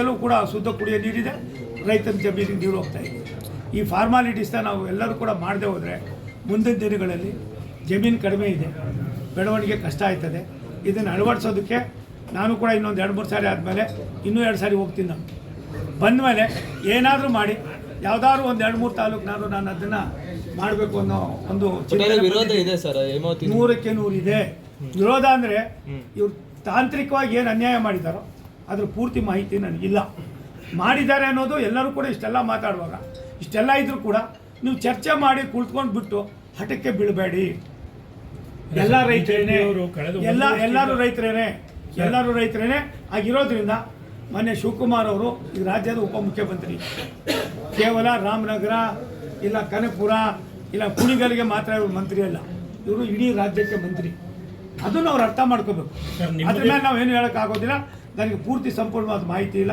ಎಲ್ಲೂ ಕೂಡ ಶುದ್ಧ ಕುಡಿಯೋ ನೀರಿದೆ. ರೈತನ ಜಮೀನಿಗೆ ನೀರು ಹೋಗ್ತಾ ಇದೆ. ಈ ಫಾರ್ಮಾಲಿಟೀಸ್ನ ನಾವು ಎಲ್ಲರೂ ಕೂಡ ಮಾಡದೆ ಹೋದರೆ ಮುಂದಿನ ದಿನಗಳಲ್ಲಿ ಜಮೀನು ಕಡಿಮೆ ಇದೆ ಬೆಳವಣಿಗೆ ಕಷ್ಟ ಆಯ್ತದೆ. ಇದನ್ನು ಅಳವಡಿಸೋದಕ್ಕೆ ನಾನು ಕೂಡ ಇನ್ನೊಂದು ಎರಡು ಮೂರು ಸಾರಿ ಆದಮೇಲೆ ಇನ್ನೂ ಎರಡು ಸಾರಿ ಹೋಗ್ತೀನಿ ನಾನು. ಬಂದ ಮೇಲೆ ಏನಾದರೂ ಮಾಡಿ ಯಾವ್ದಾದ್ರು ಒಂದು ಎರಡು ಮೂರು ತಾಲೂಕಿನಾದ್ರು ನಾನು ಅದನ್ನು ಮಾಡಬೇಕು ಅನ್ನೋ ಒಂದು ವಿರೋಧ ಇದೆ ಸರ್ ನೂರಕ್ಕೆ ನೂರು ಇದೆ. ವಿರೋಧ ಅಂದರೆ ಇವ್ರು ತಾಂತ್ರಿಕವಾಗಿ ಏನು ಅನ್ಯಾಯ ಮಾಡಿದಾರೋ ಅದ್ರ ಪೂರ್ತಿ ಮಾಹಿತಿ ನನಗಿಲ್ಲ. ಮಾಡಿದ್ದಾರೆ ಅನ್ನೋದು ಎಲ್ಲರೂ ಕೂಡ ಇಷ್ಟೆಲ್ಲ ಮಾತಾಡುವಾಗ. ಇಷ್ಟೆಲ್ಲ ಇದ್ರೂ ಕೂಡ ನೀವು ಚರ್ಚೆ ಮಾಡಿ ಕುಳಿತ್ಕೊಂಡು ಬಿಟ್ಟು ಹಠಕ್ಕೆ ಬೀಳಬೇಡಿ. ಎಲ್ಲ ರೈತರೇನೆ ಎಲ್ಲ ಎಲ್ಲರೂ ರೈತರೇನೆ ಎಲ್ಲರೂ ರೈತರೇನೆ ಆಗಿರೋದ್ರಿಂದ ಮೊನ್ನೆ ಶಿವಕುಮಾರ್ ಅವರು ಈ ರಾಜ್ಯದ ಉಪಮುಖ್ಯಮಂತ್ರಿ. ಕೇವಲ ರಾಮನಗರ ಇಲ್ಲ ಕನಕಪುರ ಇಲ್ಲ ಕುಣಿಗಲ್ಗೆ ಮಾತ್ರ ಇವರು ಮಂತ್ರಿ ಅಲ್ಲ. ಇವರು ಇಡೀ ರಾಜ್ಯಕ್ಕೆ ಮಂತ್ರಿ. ಅದನ್ನು ಅವ್ರು ಅರ್ಥ ಮಾಡ್ಕೋಬೇಕು. ಅದ್ರ ಮೇಲೆ ನಾವು ಏನು ಹೇಳೋಕ್ಕಾಗೋದಿಲ್ಲ. ನನಗೆ ಪೂರ್ತಿ ಸಂಪೂರ್ಣವಾದ ಮಾಹಿತಿ ಇಲ್ಲ.